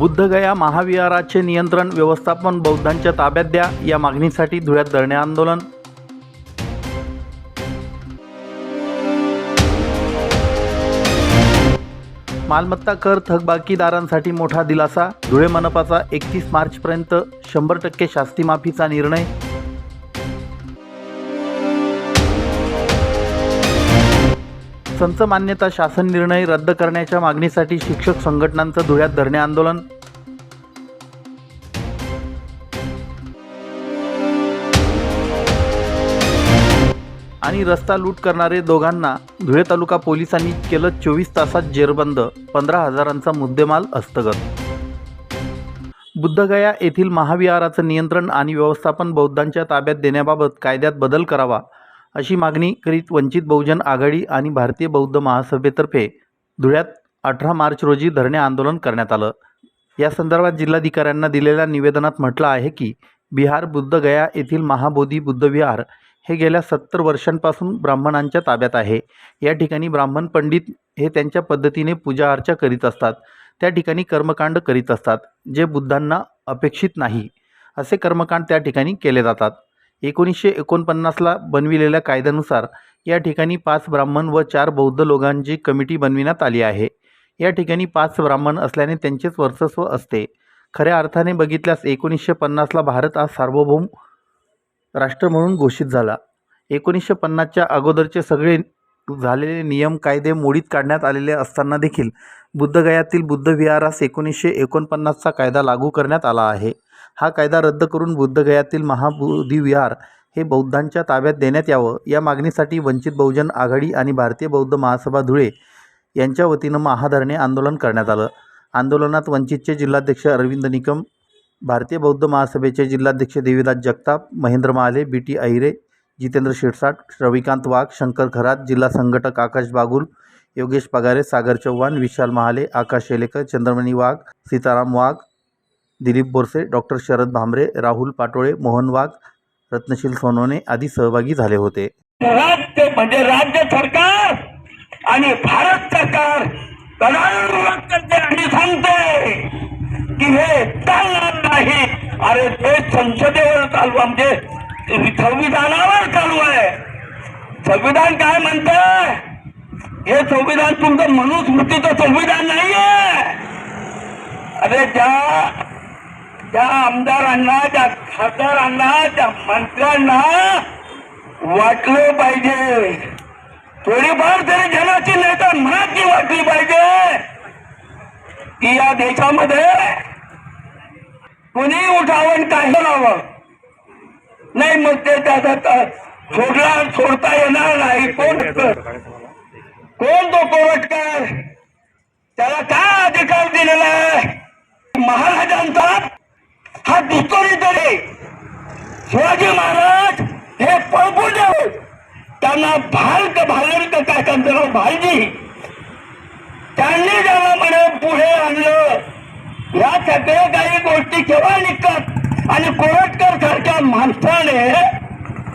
बुद्धगया महाविहाराचे नियंत्रण व्यवस्थापन बौद्धांच्या ताब्यात द्या या मागणीसाठी धुळ्यात धरणे आंदोलन. मालमत्ता कर थकबाकीदारांसाठी मोठा दिलासा धुळे मनपाचा एकतीस मार्चपर्यंत शंभर टक्के शास्ती माफीचा निर्णय. संच मान्यता शासन निर्णय रद्द करण्याच्या मागणीसाठी शिक्षक संघटनांचं धुळ्यात धरणे आंदोलन. आणि रस्ता लूट करणारे दोघांना धुळे तालुका पोलिसांनी केलं चोवीस तासात जेरबंद पंधरा हजारांचा मुद्देमाल हस्तगत बुद्धगया येथील महाविहाराचं नियंत्रण आणि व्यवस्थापन बौद्धांच्या ताब्यात देण्याबाबत कायद्यात बदल करावा अशी मागणी करीत वंचित बहुजन आघाडी आणि भारतीय बौद्ध महासभेतर्फे धुळ्यात अठरा मार्च रोजी धरणे आंदोलन करण्यात आलं. या संदर्भात जिल्हाधिकाऱ्यांना दिलेल्या निवेदनात म्हटलं आहे की बिहार बुद्धगया येथील महाबोधी बुद्धविहार हे गेल्या सत्तर वर्षांपासून ब्राह्मणांच्या ताब्यात आहे. या ठिकाणी ब्राह्मण पंडित हे त्यांच्या पद्धतीने पूजा अर्चा करीत असतात. त्या ठिकाणी कर्मकांड करीत असतात जे बुद्धांना अपेक्षित नाही. असे कर्मकांड त्या ठिकाणी केले जातात. एकोणीसशे एकोणपन्नासला बनविलेल्या कायद्यानुसार या ठिकाणी पाच ब्राह्मण व चार बौद्ध लोकांची कमिटी बनविण्यात आली आहे. या ठिकाणी पाच ब्राह्मण असल्याने त्यांचेच वर्चस्व असते. खऱ्या अर्थाने बघितल्यास एकोणीसशे पन्नासला भारत हा सार्वभौम राष्ट्र म्हणून घोषित झाला. एकोणीसशे पन्नासच्या अगोदरचे सगळे झालेले नियम कायदे मोडीत काढण्यात आलेले असताना देखील बुद्धगयातील बुद्धविहारास एकोणीसशे एकोणपन्नासचा कायदा लागू करण्यात आला आहे. हा कायदा रद्द करून बुद्धगयातील महाबोधी विहार हे बौद्धांच्या ताब्यात देण्यात यावं. या मागणीसाठी वंचित बहुजन आघाडी आणि भारतीय बौद्ध महासभा धुळे यांच्या वतीनं महाधरणे आंदोलन करण्यात आलं. आंदोलनात वंचितचे जिल्हाध्यक्ष अरविंद निकम भारतीय बौद्ध महासभेचे जिल्हाध्यक्ष देवीदास जगताप महेंद्र महाले बी टी अहिरे जितेंद्र शिरसाट रविकांत वाघ शंकर खरात जिल्हा संघटक आकाश बागुल योगेश पगारे सागर चव्हाण विशाल महाले आकाश शेलेकर चंद्रमणी वाघ सीताराम वाघ दिलीप बोरसे डॉक्टर शरद भांबरे राहुल पाटोळे मोहन वाघ रत्नशील सोनवणे आदी सहभागी झाले होते. राज्य म्हणजे राज्य सरकार आणि भारत सरकार करते आणि सांगते की हे चालणार नाही. अरे ते संसदेवर चालू म्हणजे संविधानावर चालू आहे. संविधान काय म्हणतं हे संविधान तुमचं मनुस्मृतीचं संविधान नाहीये. अरे ज्या त्या आमदारांना त्या खासदारांना त्या मंत्र्यांना वाटलं पाहिजे. थोडीफार तरी जनाची नाही तर मनाची वाटली पाहिजे. की या देशामध्ये कुणी उठावं काही लावं नाही मग ते त्याचा सोडला सोडता येणार नाही. कोण कोण तो कोवटकर त्याला काय अधिकार दिलेला आहे? महाराजांचा हा दुसरी तरी शिवाजी महाराज हे पळपू देऊ त्यांना भारत का काय करणार भालजी त्यांनी ज्याला म्हणे पुढे आणलं या सगळ्या काही गोष्टी केव्हा निघतात? आणि कोरटकर सारख्या माणसाने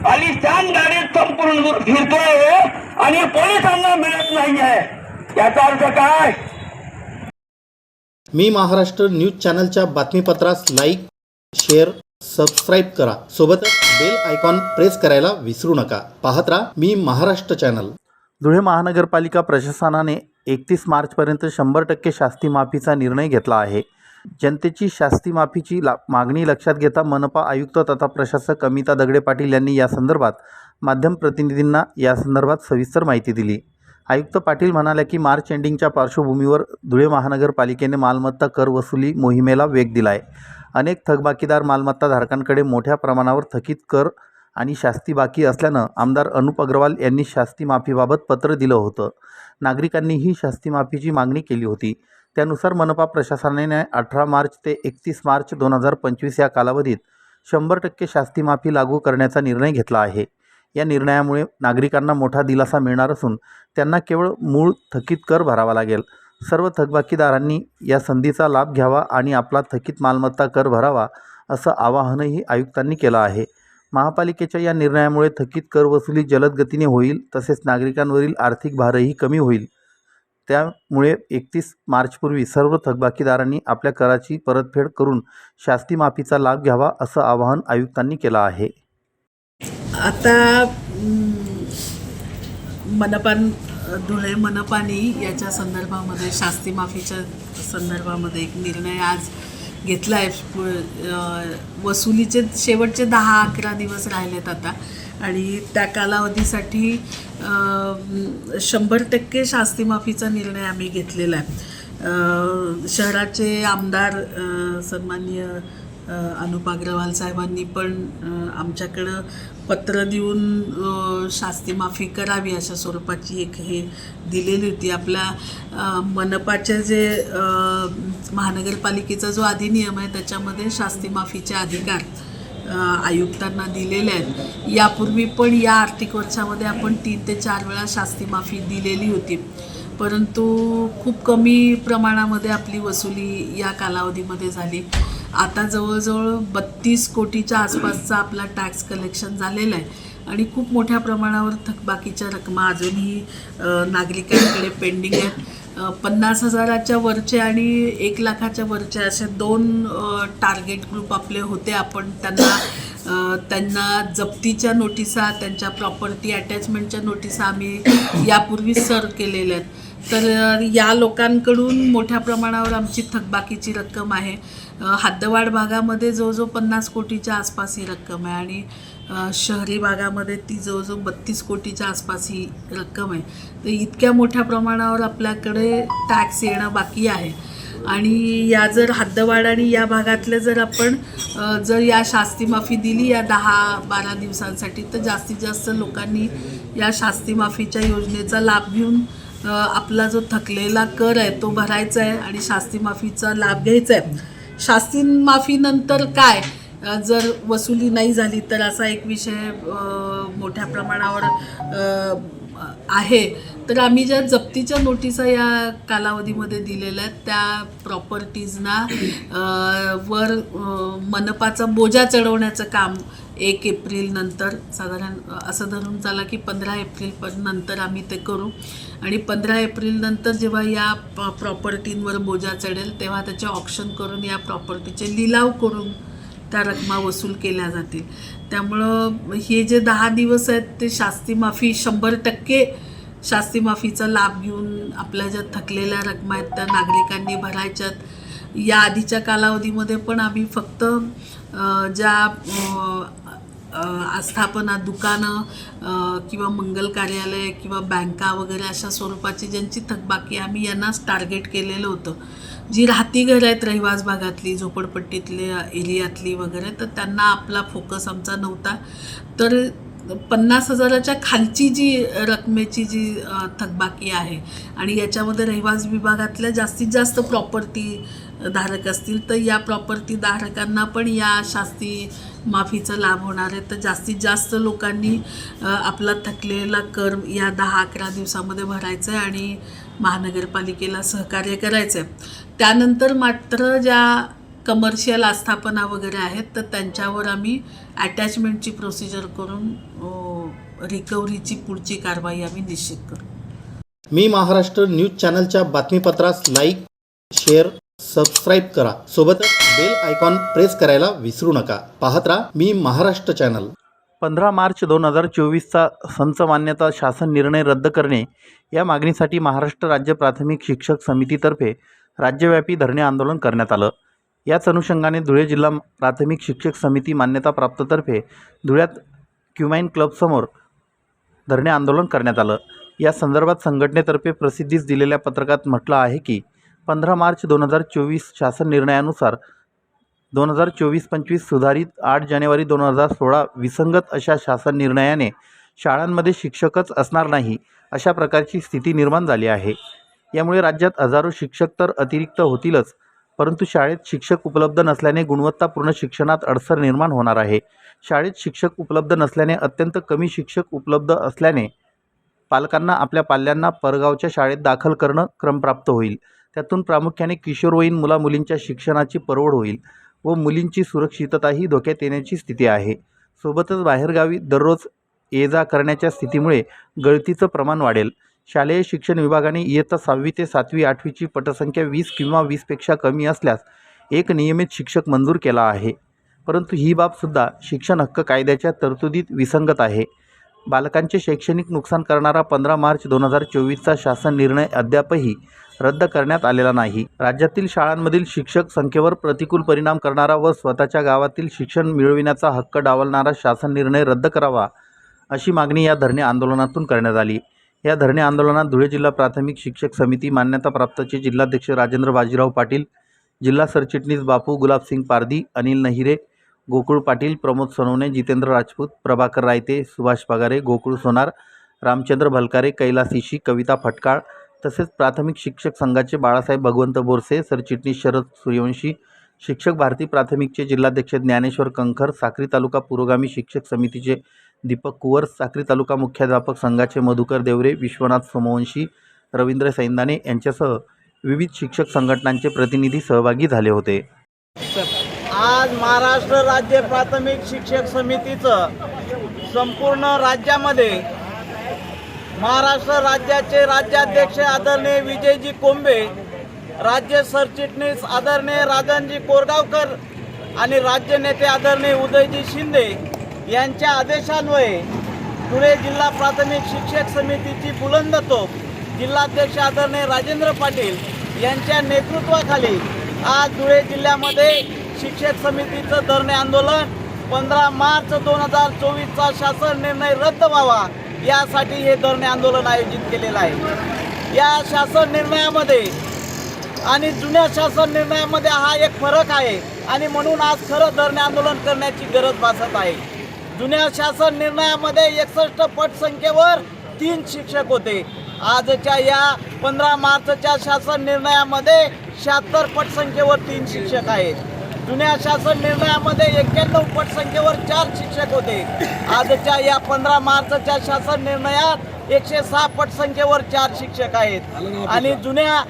आलिशान गाडीत संपूर्ण फिरतोय आणि पोलिसांना मिळत नाहीये. याचा अर्थ काय? मी महाराष्ट्र न्यूज चॅनलच्या बातमीपत्रास लाईक शेअर सबस्क्राईब करा. सोबतच बेल आयकॉन प्रेस करायला विसरू नका. पाहत राहा मी महाराष्ट्र चॅनल. धुळे महानगरपालिका प्रशासनाने एकतीस मार्चपर्यंत शंभर टक्के शास्ती माफीचा निर्णय घेतला आहे. जनतेची शास्ती माफीची ला मागणी लक्षात घेता मनपा आयुक्त तथा प्रशासक अमिता दगडे पाटील यांनी या संदर्भात माध्यम प्रतिनिधींना या संदर्भात सविस्तर माहिती दिली. आयुक्त पाटील म्हणाल्या की मार्च एंडिंगच्या पार्श्वभूमीवर धुळे महानगरपालिकेने मालमत्ता कर वसुली मोहिमेला वेग दिला आहे अनेक थकबाकीदार मालमत्ताधारकांकडे मोठ्या प्रमाणावर थकीत कर आणि शास्ती बाकी असल्यानं आमदार अनुप अग्रवाल यांनी शास्ती माफीबाबत पत्र दिलं होतं. नागरिकांनीही शास्ती माफीची मागणी केली होती. त्यानुसार मनपा प्रशासनाने अठरा मार्च ते एकतीस मार्च दोन हजार पंचवीस या कालावधीत शंभर टक्के शास्ती माफी लागू करण्याचा निर्णय घेतला आहे. या निर्णयामुळे नागरिकांना मोठा दिलासा मिळणार असून त्यांना केवळ मूळ थकीत कर भरावा लागेल. सर्व थकबाकीदारांनी या संधीचा लाभ घ्यावा आणि आपला थकीत मालमत्ता कर भरावा असं आवाहनही आयुक्तांनी केलं आहे. महापालिकेच्या या निर्णयामुळे थकीत कर वसुली जलद गतीने होईल तसेच नागरिकांवरील आर्थिक भारही कमी होईल. त्यामुळे एकतीस मार्चपूर्वी सर्व थकबाकीदारांनी आपल्या कराची परतफेड करून शास्ती माफीचा लाभ घ्यावा असं आवाहन आयुक्तांनी केलं आहे. आता मनपान धुळे मनपानी याच्या संदर्भामध्ये शास्ती माफीच्या संदर्भामध्ये एक निर्णय आज घेतला आहे वसुलीचे शेवटचे दहा अकरा दिवस राहिलेत आता. आणि त्या कालावधीसाठी शंभर टक्के शास्ती माफीचा निर्णय आम्ही घेतलेला आहे. शहराचे आमदार सन्मान्य सन्माननीय अनुप अग्रवाल साहेबांनी पण आमच्याकडं पत्र देऊन शास्ती माफी करावी अशा स्वरूपाची एक हे दिलेली होती. आपल्या मनपाच्या मनपाचे जे महानगरपालिकेचा जो अधिनियम आहे त्याच्यामध्ये शास्ती माफीचे अधिकार आयुक्तांना दिलेले आहेत. यापूर्वी पण या आर्थिक वर्षामध्ये आपण तीन ते चार वेळा शास्ती माफी दिलेली होती. परंतु खूप कमी प्रमाणामध्ये आपली वसुली या कालावधीमध्ये झाली. आता जवळजवळ बत्तीस कोटीच्या आसपासचा आपला टॅक्स कलेक्शन झालेला आहे. आणि खूप मोठ्या प्रमाणावर थकबाकीच्या रकमा अजूनही नागरिकांकडे पेंडिंग आहेत. पन्नास हजाराच्या वरचे आणि एक लाखाच्या वरचे असे दोन टार्गेट ग्रुप आपले होते. आपण त्यांना त्यांना जप्तीच्या नोटिसा त्यांच्या प्रॉपर्टी अटॅचमेंटच्या नोटिसा आम्ही यापूर्वी सर्व केलेल्या आहेत. तर या लोकांकडून मोठ्या प्रमाणावर आमची थकबाकीची रक्कम आहे. हद्दवाड भागामध्ये जवळजवळ पन्नास कोटीच्या आसपास ही रक्कम आहे आणि शहरी भागामध्ये ती जवळजवळ बत्तीस कोटीच्या आसपास ही रक्कम आहे. तर इतक्या मोठ्या प्रमाणावर आपल्याकडे टॅक्स येणं बाकी आहे. आणि या जर हद्दवाड आणि या भागातले जर आपण जर या शास्ती माफी दिली या दहा बारा दिवसांसाठी तर जास्तीत जास्त लोकांनी या शास्ती माफीच्या योजनेचा लाभ घेऊन आपला जो थकलेला कर आहे तो भरायचा आहे आणि शास्ती माफीचा लाभ घ्यायचा आहे. शास्ती माफीनंतर काय? जर वसुली नाही झाली तर असा एक विषय मोठ्या प्रमाणावर आहे. तर आम्ही ज्या जप्तीच्या नोटिसा या कालावधीमध्ये दिलेल्या आहेत त्या प्रॉपर्टीजना वर मनपाचा बोजा चढवण्याचं काम एक एप्रिल नंतर साधारण असं धरून चाला की पंधरा एप्रिल पण नंतर आम्ही ते करू. आणि पंधरा एप्रिल नंतर जेव्हा या प्रॉपर्टींवर बोजा चढेल तेव्हा त्याचे ऑप्शन करून या प्रॉपर्टीचे लिलाव करून त्या रकमा वसूल केल्या जातील. त्यामुळं हे जे दहा दिवस आहेत ते शास्ती माफी शंभर टक्के शास्ती माफीचा लाभ घेऊन आपल्या ज्या थकलेल्या रकमा आहेत त्या नागरिकांनी भरायच्यात. या आधीच्या कालावधीमध्ये पण आम्ही फक्त ज्या आस्थापना दुकानं किंवा मंगल कार्यालय किंवा बँका वगैरे अशा स्वरूपाची ज्यांची थकबाकी आहे, आम्ही यांनाच टार्गेट केलेलं होतं. जी राहती घरं आहेत रहिवास भागातली झोपडपट्टीतल्या एरियातली वगैरे तर त्यांना आपला फोकस आमचा नव्हता. तर पन्नास हजाराच्या खालची जी रकमेची जी थकबाकी आहे आणि याच्यामध्ये रहिवास विभागातल्या जास्तीत जास्त प्रॉपर्टी धारक असतील तर या प्रॉपर्टी धारकांना पण या शास्ती माफीचा लाभ होणार आहे. तर जास्तीत जास्त लोकांनी आपला थकलेला कर या दहा अकरा दिवसामध्ये भरायचं आहे आणि महानगरपालिकेला सहकार्य करायचं आहे त्यानंतर मात्र ज्या कमर्शियल आस्थापना वगैरे आहेत तर त्यांच्यावर आम्ही अटॅचमेंटची प्रोसिजर करून रिकव्हरीची पुढची कारवाई आम्ही निश्चित करू. मी महाराष्ट्र न्यूज चॅनलच्या बातमीपत्रास लाईक शेअर सबस्क्राईब करा. सोबतच बेल आयकॉन प्रेस करायला विसरू नका. पाहत राहा मी महाराष्ट्र चॅनल पंधरा मार्च दोन हजार चोवीसचा संच मान्यता शासन निर्णय रद्द करणे या मागणीसाठी महाराष्ट्र राज्य प्राथमिक शिक्षक समितीतर्फे राज्यव्यापी धरणे आंदोलन करण्यात आलं. याच अनुषंगाने धुळे जिल्हा प्राथमिक शिक्षक समिती मान्यताप्राप्ततर्फे धुळ्यात क्युमाइन क्लबसमोर धरणे आंदोलन करण्यात आलं. या संदर्भात संघटनेतर्फे प्रसिद्धीस दिलेल्या पत्रकात म्हटलं आहे की पंधरा मार्च दोन हजार चोवीस शासन निर्णयानुसार दोन हजार चोवीस पंचवीस सुधारित आठ जानेवारी दोन हजार सोळा विसंगत अशा शासन निर्णयाने शाळांमध्ये शिक्षकच असणार नाही अशा प्रकारची स्थिती निर्माण झाली आहे. यामुळे राज्यात हजारो शिक्षक तर अतिरिक्त होतीलच परंतु शाळेत शिक्षक उपलब्ध नसल्याने गुणवत्तापूर्ण शिक्षणात अडसर निर्माण होणार आहे. शाळेत शिक्षक उपलब्ध नसल्याने अत्यंत कमी शिक्षक उपलब्ध असल्याने पालकांना आपल्या पाल्यांना परगावच्या शाळेत दाखल करणं क्रमप्राप्त होईल. त्यातून प्रामुख्याने किशोरवयीन मुलामुलींच्या शिक्षणाची परवड होईल व मुलींची सुरक्षितताही धोक्यात येण्याची स्थिती आहे. सोबतच बाहेरगावी दररोज ये जा करण्याच्या स्थितीमुळे गळतीचं प्रमाण वाढेल. शालेय शिक्षण विभागाने इयत्ता सहावी ते सातवी आठवीची पटसंख्या वीस किंवा वीसपेक्षा कमी असल्यास एक नियमित शिक्षक मंजूर केला आहे. परंतु ही बाबसुद्धा शिक्षण हक्क कायद्याच्या तरतुदीत विसंगत आहे. बालकांचे शैक्षणिक नुकसान करणारा पंधरा मार्च दोन हजार चोवीसचा शासन निर्णय अद्यापही रद्द करण्यात आलेला नाही. राज्यातील शाळांमधील शिक्षक संख्येवर प्रतिकूल परिणाम करणारा व स्वतःच्या गावातील शिक्षण मिळविण्याचा हक्क डावलणारा शासन निर्णय रद्द करावा अशी मागणी या धरणे आंदोलनातून करण्यात आली. या धरणे आंदोलनात धुळे जिल्हा प्राथमिक शिक्षक समिती मान्यताप्राप्तचे जिल्हाध्यक्ष राजेंद्र बाजीराव पाटील जिल्हा सरचिटणीस बापू गुलाबसिंग पारदी अनिल नहिरे गोकुळ पाटील प्रमोद सोनवणे जितेंद्र राजपूत प्रभाकर रायते सुभाष पगारे गोकुळ सोनार रामचंद्र भलकारे कैलास इशी कविता फटकाळ तसेच प्राथमिक शिक्षक संघाचे बाळासाहेब भगवंत बोरसे सरचिटणीस शरद सूर्यवंशी शिक्षक भारती प्राथमिकचे जिल्हाध्यक्ष ज्ञानेश्वर कंखर साक्री तालुका पुरोगामी शिक्षक समितीचे दीपक कुवर साक्री तालुका मुख्याध्यापक संघाचे मधुकर देवरे विश्वनाथ सोमवंशी रवींद्र सैंदाने यांच्यासह विविध शिक्षक संघटनांचे प्रतिनिधी सहभागी झाले होते. आज महाराष्ट्र राज्य प्राथमिक शिक्षक समितीचं संपूर्ण राज्यामध्ये महाराष्ट्र राज्याचे राज्याध्यक्ष आदरणीय विजयजी कोंबे राज्य सरचिटणीस आदरणीय राजनजी कोरगावकर आणि राज्य नेते आदरणीय उदयजी शिंदे यांच्या आदेशान्वये धुळे जिल्हा प्राथमिक शिक्षक समितीची बुलंद तोप जिल्हाध्यक्ष आदरणीय राजेंद्र पाटील यांच्या नेतृत्वाखाली आज धुळे जिल्ह्यामध्ये शिक्षक समितीचं धरणे आंदोलन. पंधरा मार्च दोन हजार चोवीसचा शासन निर्णय रद्द व्हावा. यासाठी हे धरणे आंदोलन आयोजित केलेलं आहे. या शासन निर्णयामध्ये आणि जुन्या शासन निर्णयामध्ये हा एक फरक आहे आणि म्हणून आज खरं धरणे आंदोलन करण्याची गरज भासत आहे. जुन्या शासन निर्णयामध्ये एकसष्ट पटसंख्येवर तीन शिक्षक होते. आजच्या या पंधरा मार्चच्या शासन निर्णयामध्ये शहात्तर पटसंख्येवर तीन शिक्षक आहेत. जुन्या शासन निर्णयामध्ये एक्क्याण्णव पटसंख्येवर चार शिक्षक होते. आजच्या या पंधरा मार्चच्या शासन निर्णयात एकशे सहा पटसंख्येवर चार शिक्षक आहेत. आणि जुन्या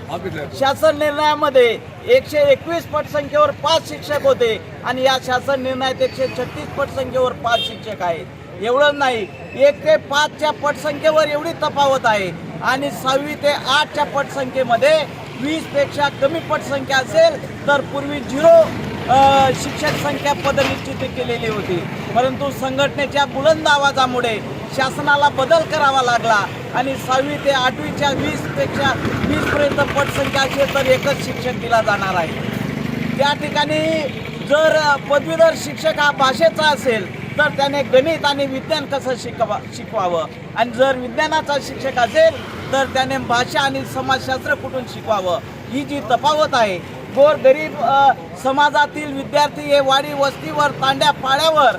शासन निर्णयामध्ये एकशे एकवीस पटसंख्येवर पाच शिक्षक होते आणि या शासन निर्णयात एकशे छत्तीस पटसंख्येवर पाच शिक्षक आहेत. एवढं नाही एक ते पाचच्या पटसंख्येवर एवढी तफावत आहे आणि सहावी ते आठच्या पटसंख्येमध्ये वीसपेक्षा कमी पटसंख्या असेल तर पूर्वी झिरो शिक्षक संख्या पदनिश्चित केलेली होती. परंतु संघटनेच्या बुलंद आवाजामुळे शासनाला बदल करावा लागला आणि सहावी ते आठवीच्या वीसपेक्षा वीसपर्यंत पटसंख्या असेल तर एकच शिक्षक दिला जाणार आहे. त्या ठिकाणी जर पदवीधर शिक्षक हा भाषेचा असेल तर त्याने गणित आणि विज्ञान कसं शिकवा शिकवावं? आणि जर विज्ञानाचा शिक्षक असेल तर त्याने भाषा आणि समाजशास्त्र कुठून शिकवावं? ही जी तफावत आहे गोर गरीब समाजातील विद्यार्थी हे वाडी वस्तीवर तांड्या पाड्यावर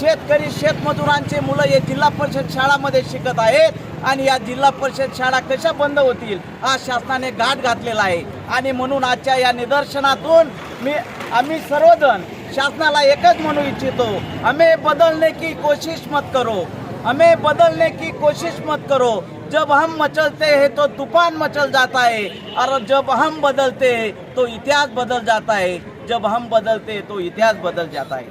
शेतकरी शेतमजुरांचे मुलं हे जिल्हा परिषद शाळामध्ये शिकत आहेत आणि या जिल्हा परिषद शाळा कशा बंद होतील हा शासनाने गाठ घातलेला आहे. आणि म्हणून आजच्या या निदर्शनातून मी आम्ही सर्वजण शासनाला एकच म्हणू इच्छितो हमें बदलने की कोशिश मत करो हमें बदलने की कोशिश मत करो जब हम मचलते हैं तो तूफान मचल जाता है और जब हम बदलते हैं तो इतिहास बदल जाता है। जब हम बदलते हैं तो इतिहास बदल जाता है।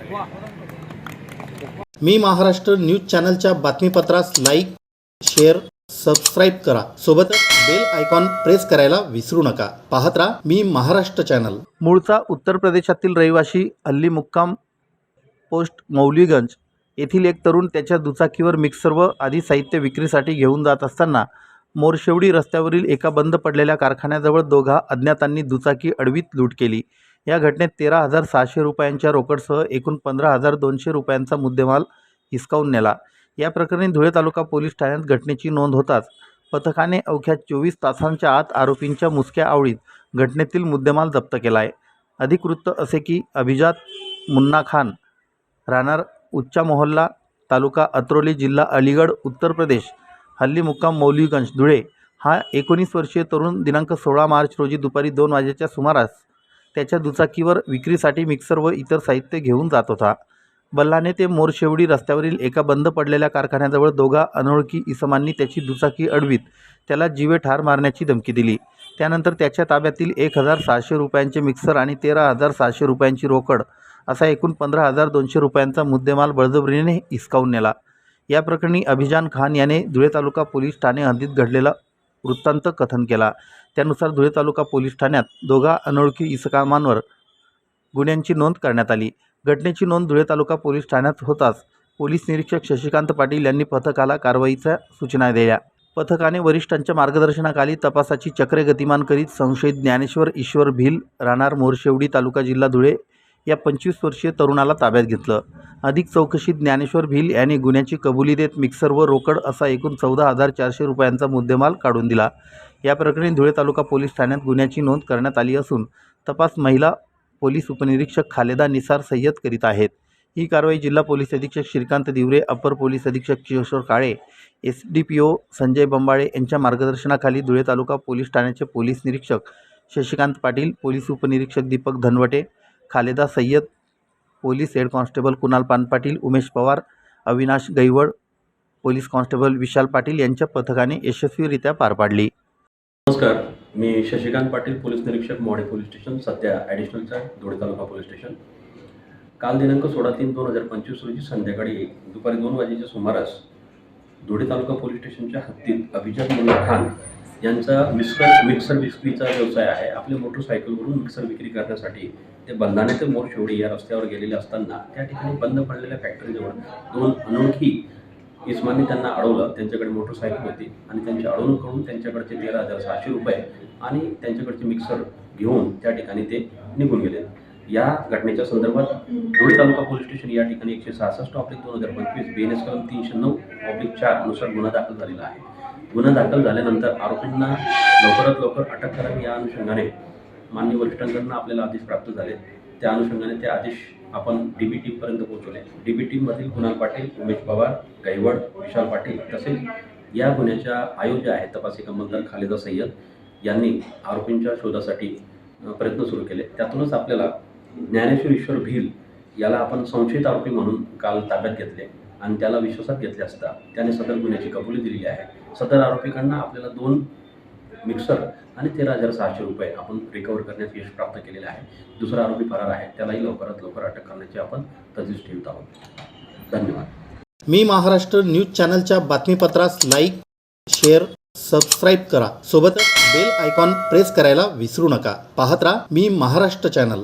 मी महाराष्ट्र न्यूज चॅनलच्या बातमीपत्रास लाईक शेअर सबस्क्राईब करा. सोबतच बेल आयकॉन प्रेस करायला विसरू नका. पाहत राहा मी महाराष्ट्र चॅनल. मूळचा उत्तर प्रदेशातील रहिवासी हल्ली मुक्काम पोस्ट मौलीगंज. येथील एक तरुण त्याच्या दुचाकीवर मिक्सर व आदी साहित्य विक्रीसाठी घेऊन जात असताना मोरशेवडी रस्त्यावरील एका बंद पडलेल्या कारखान्याजवळ दोघा अज्ञातांनी दुचाकी अडवीत लूट केली. या घटनेत तेरा हजार सहाशे रुपयांच्या रोकडसह एकूण पंधरा हजार दोनशे रुपयांचा मुद्देमाल हिसकावून नेला. या प्रकरणी धुळे तालुका पोलीस ठाण्यात घटनेची नोंद होताच पथकाने अवघ्या चोवीस तासांच्या आत आरोपींच्या मुसक्या आवळीत घटनेतील मुद्देमाल जप्त केला आहे अधिक वृत्त असे की अभिजात मुन्ना खान राहणार उच्चा मोहल्ला तालुका अत्रोली जिल्हा अलीगड उत्तर प्रदेश. हल्ली मुक्काम मौलीगंज धुळे. हा एकोणीस वर्षीय तरुण दिनांक सोळा मार्च रोजी दुपारी दोन वाजेच्या सुमारास त्याच्या दुचाकीवर विक्रीसाठी मिक्सर व इतर साहित्य घेऊन जात होता. बल्लाने ते मोरशेवडी रस्त्यावरील एका बंद पडलेल्या कारखान्याजवळ दोघा अनोळखी इसमांनी त्याची दुचाकी अडवीत त्याला जीवे ठार मारण्याची धमकी दिली. त्यानंतर त्याच्या ताब्यातील एक हजार सहाशे रुपयांचे मिक्सर आणि तेरा हजार सहाशे रुपयांची रोकड असा एकूण पंधरा हजार दोनशे रुपयांचा मुद्देमाल बळजबरीने हिसकावून नेला. या प्रकरणी अभिजान खान याने धुळे तालुका पोलीस ठाणे हद्दीत घडलेला वृत्तांत कथन केला. त्यानुसार धुळे तालुका पोलीस ठाण्यात दोघा अनोळखी इसकामांवर गुन्ह्यांची नोंद करण्यात आली. घटनेची नोंद धुळे तालुका पोलीस ठाण्यात होताच पोलीस निरीक्षक शशिकांत पाटील यांनी पथकाला कारवाईच्या सूचना दिल्या. पथकाने वरिष्ठांच्या मार्गदर्शनाखाली तपासाची चक्रे गतिमान करीत संशयित ज्ञानेश्वर ईश्वर भिल राहणार मोरशेवडी तालुका जिल्हा धुळे या पंचवीस वर्षीय तरुणाला ताब्यात घेतलं. अधिक चौकशीत ज्ञानेश्वर भिल यांनी गुन्ह्याची कबुली देत मिक्सर व रोकड असा एकूण चौदा हजार चारशे रुपयांचा मुद्देमाल काढून दिला. या प्रकरणी धुळे तालुका पोलीस ठाण्यात गुन्ह्याची नोंद करण्यात आली असून तपास महिला पोलीस उपनिरीक्षक खालेदा निसार सय्यद करीत आहेत. ही कारवाई जिल्हा पोलीस अधीक्षक श्रीकांत दिवरे अपर पोलीस अधीक्षक Kishor Kale S D P O Sanjay Bambale यांच्या मार्गदर्शनाखाली धुळे तालुका पोलीस ठाण्याचे पोलीस निरीक्षक शशिकांत पाटील पोलीस उपनिरीक्षक Deepak Dhanwate Khaleda Sayyad police head constable Kunal Panpatil Umesh Pawar Avinash Gaiwad police constable Vishal Patil यांच्या पथकाने यशस्वीरित्या पार पाडली. नमस्कार मी शशिकांत पाटील पोलीस निरीक्षक मोडे पोलीस स्टेशन सध्या ॲडिशनलचा धुळे तालुका पोलीस स्टेशन. काल दिनांक सोळा तीन दोन हजार पंचवीस रोजी संध्याकाळी दुपारी दोन वाजेच्या सुमारास धुळे तालुका पोलीस स्टेशनच्या हद्दीत अभिजात मुल्ला खान यांचा मिक्सर मिक्सर विक्रीचा व्यवसाय आहे. आपल्या मोटरसायकलवरून मिक्सर विक्री करण्यासाठी ते बंधाणे ते मोर शेवडी या रस्त्यावर गेलेले असताना त्या ठिकाणी बंद पडलेल्या फॅक्टरीजवळ दोन अनोळखी इस्मानी त्यांना अडवलं. त्यांच्याकडे मोटरसायकल होती आणि त्यांची अडवणूक करून त्यांच्याकडचे तेरा हजार सहाशे रुपये आणि त्यांच्याकडचे मिक्सर घेऊन त्या ठिकाणी ते निघून गेले. या घटनेच्या संदर्भात धुळे तालुका पोलीस स्टेशन या ठिकाणी एकशे सहासष्ट ऑब्लिक दोन हजार पंचवीस बी एन एस कलम तीनशे नऊ ऑब्लिक चारनुसार गुन्हा दाखल झालेला आहे. गुन्हा दाखल झाल्यानंतर आरोपींना लवकरात लवकर अटक करावी या अनुषंगाने मान्य वरिष्ठांकडून आपल्याला आदेश प्राप्त झाले. त्या अनुषंगाने ते आदेश आपण डी बी टीमपर्यंत पोहोचवले. डी बी टीममधील कुणाल पाटील उमेश पवार गायवड विशाल पाटील तसेच या गुन्ह्याच्या आयोज्य आहेत तपासी अंमलदार खालिदा सय्यद यांनी आरोपींच्या शोधासाठी प्रयत्न सुरू केले. त्यातूनच आपल्याला ज्ञानेश्वर ईश्वर भील याला आपण संशयित आरोपी म्हणून काल ताब्यात घेतले. आणि त्याला विश्वासात घेतले असता त्याने सदर गुन्ह्याची कबुली दिलेली आहे. सदर आरोपीकडनं आपल्याला दोन मिक्सर आणि तेरा हजार सहाशे रुपये आपण रिकवर करण्यात यश प्राप्त केलेलं आहे. दुसरा आरोपी फरार आहे. त्यालाही लवकरात लवकर अटक करण्याची आपण तजवीज ठेवत आहोत. धन्यवाद. मी महाराष्ट्र न्यूज चॅनलच्या बातमीपत्रास लाईक शेअर सबस्क्राईब करा. सोबतच बेल आयकॉन प्रेस करायला विसरू नका. पाहत राहा मी महाराष्ट्र चॅनल